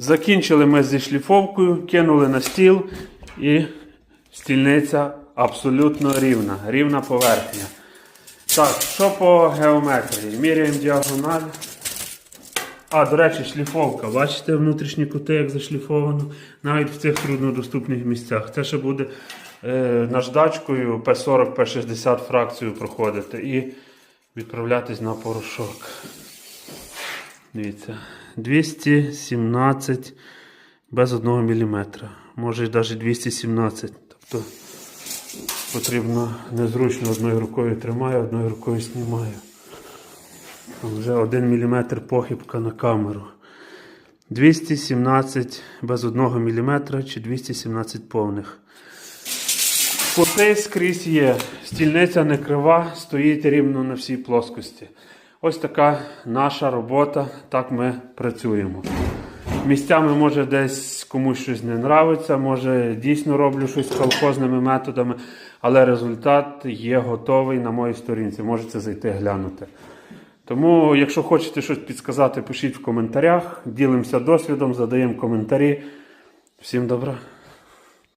Закінчили ми зі шліфовкою, кинули на стіл і стільниця абсолютно рівна, рівна поверхня. Так, що по геометрії? Міряємо діагональ. А, до речі, шліфовка. Бачите внутрішні кути, як зашліфовано, навіть в цих труднодоступних місцях. Це ще буде е, наждачкою P40, P60 фракцію проходити і відправлятись на порошок. Дивіться, 217 без 1 мм. Може навіть 217. Тобто потрібно незручно одною рукою тримаю, одною рукою знімаю. Там Вже 1 мм похибка на камеру. 217 без 1 мм чи 217 повних. Кути скрізь є. Стільниця не крива, стоїть рівно на всій плоскості. Ось така наша робота, так ми працюємо. Місцями може десь комусь щось не нравиться, може дійсно роблю щось колхозними методами, але результат є готовий на моїй сторінці. Можете зайти глянути. Тому, якщо хочете щось підсказати, пишіть в коментарях, ділимося досвідом, задаємо коментарі. Всім добра!